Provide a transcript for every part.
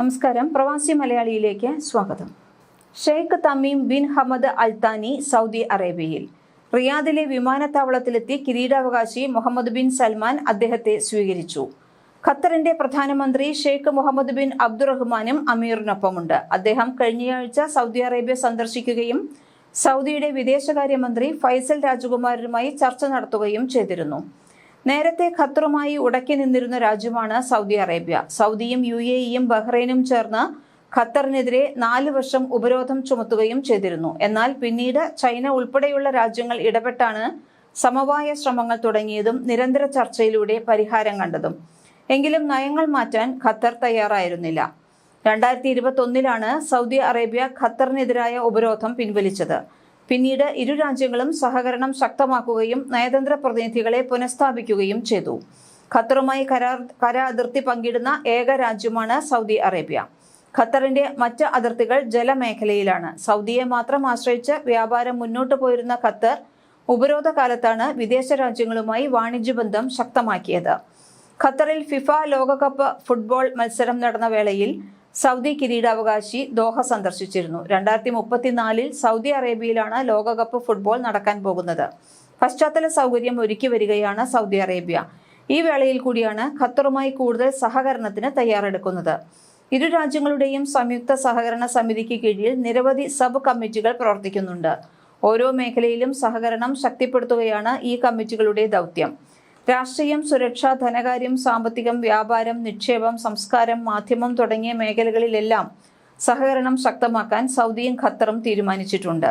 നമസ്കാരം. പ്രവാസി മലയാളിയിലേക്ക് സ്വാഗതം. Sheikh Tamim bin Hamad Al Thani Saudi അറേബ്യയിൽ. റിയാദിലെ വിമാനത്താവളത്തിലെത്തി കിരീടാവകാശി മുഹമ്മദ് ബിൻ സൽമാൻ അദ്ദേഹത്തെ സ്വീകരിച്ചു. ഖത്തറിന്റെ പ്രധാനമന്ത്രി ഷെയ്ഖ് മുഹമ്മദ് ബിൻ അബ്ദുറഹ്മാനും അമീറിനൊപ്പമുണ്ട്. അദ്ദേഹം കഴിഞ്ഞയാഴ്ച സൗദി അറേബ്യ സന്ദർശിക്കുകയും സൗദിയുടെ വിദേശകാര്യമന്ത്രി ഫൈസൽ രാജകുമാരനുമായി ചർച്ച നടത്തുകയും ചെയ്തിരുന്നു. നേരത്തെ ഖത്തറുമായി ഉടക്കി നിന്നിരുന്ന രാജ്യമാണ് സൗദി അറേബ്യ. സൗദിയും യു എ ഇയും ബഹ്റൈനും ചേർന്ന് ഖത്തറിനെതിരെ നാല് വർഷം ഉപരോധം ചുമത്തുകയും ചെയ്തിരുന്നു. എന്നാൽ പിന്നീട് ചൈന ഉൾപ്പെടെയുള്ള രാജ്യങ്ങൾ ഇടപെട്ടാണ് സമവായ ശ്രമങ്ങൾ തുടങ്ങിയതും നിരന്തര ചർച്ചയിലൂടെ പരിഹാരം കണ്ടതും. എങ്കിലും നയങ്ങൾ മാറ്റാൻ ഖത്തർ തയ്യാറായിരുന്നില്ല. രണ്ടായിരത്തി ഇരുപത്തി സൗദി അറേബ്യ ഖത്തറിനെതിരായ ഉപരോധം പിൻവലിച്ചത്. പിന്നീട് ഇരു രാജ്യങ്ങളും സഹകരണം ശക്തമാക്കുകയും നയതന്ത്ര പ്രതിനിധികളെ പുനഃസ്ഥാപിക്കുകയും ചെയ്തു. ഖത്തറുമായി കരാർ കര അതിർത്തി പങ്കിടുന്ന ഏക രാജ്യമാണ് സൗദി അറേബ്യ. ഖത്തറിന്റെ മറ്റ് അതിർത്തികൾ ജലമേഖലയിലാണ്. സൗദിയെ മാത്രം ആശ്രയിച്ച് വ്യാപാരം മുന്നോട്ട് പോയിരുന്ന ഖത്തർ ഉപരോധ കാലത്താണ് വിദേശ രാജ്യങ്ങളുമായി വാണിജ്യ ബന്ധം ശക്തമാക്കിയത്. ഖത്തറിൽ ഫിഫ ലോകകപ്പ് ഫുട്ബോൾ മത്സരം നടന്ന വേളയിൽ സൗദി കിരീടാവകാശി ദോഹ സന്ദർശിച്ചിരുന്നു. രണ്ടായിരത്തി മുപ്പത്തിനാലിൽ സൗദി അറേബ്യയിലാണ് ലോകകപ്പ് ഫുട്ബോൾ നടക്കാൻ പോകുന്നത്. പശ്ചാത്തല സൗകര്യം ഒരുക്കി വരികയാണ് സൗദി അറേബ്യ. ഈ വേളയിൽ കൂടിയാണ് ഖത്തറുമായി കൂടുതൽ സഹകരണത്തിന് തയ്യാറെടുക്കുന്നത്. ഇരു രാജ്യങ്ങളുടെയും സംയുക്ത സഹകരണ സമിതിക്ക് കീഴിൽ നിരവധി സബ് കമ്മിറ്റികൾ പ്രവർത്തിക്കുന്നുണ്ട്. ഓരോ മേഖലയിലും സഹകരണം ശക്തിപ്പെടുത്തുകയാണ് ഈ കമ്മിറ്റികളുടെ ദൗത്യം. രാഷ്ട്രീയം സുരക്ഷ ധനകാര്യം സാമ്പത്തികം വ്യാപാരം നിക്ഷേപം സംസ്കാരം മാധ്യമം തുടങ്ങിയ മേഖലകളിലെല്ലാം സഹകരണം ശക്തമാക്കാൻ സൗദിയും ഖത്തറും തീരുമാനിച്ചിട്ടുണ്ട്.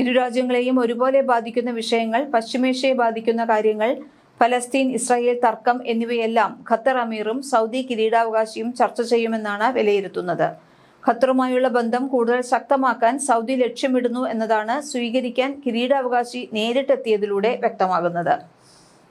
ഇരു രാജ്യങ്ങളെയും ഒരുപോലെ ബാധിക്കുന്ന വിഷയങ്ങൾ പശ്ചിമേഷ്യയെ ബാധിക്കുന്ന കാര്യങ്ങൾ ഫലസ്തീൻ ഇസ്രായേൽ തർക്കം എന്നിവയെല്ലാം ഖത്തർ അമീറും സൗദി കിരീടാവകാശിയും ചർച്ച ചെയ്യുമെന്നാണ് വിലയിരുത്തുന്നത്. ഖത്തറുമായുള്ള ബന്ധം കൂടുതൽ ശക്തമാക്കാൻ സൗദി ലക്ഷ്യമിടുന്നു എന്നതാണ് സ്വീകരിക്കാൻ കിരീടാവകാശി നേരിട്ടെത്തിയതിലൂടെ വ്യക്തമാകുന്നത്.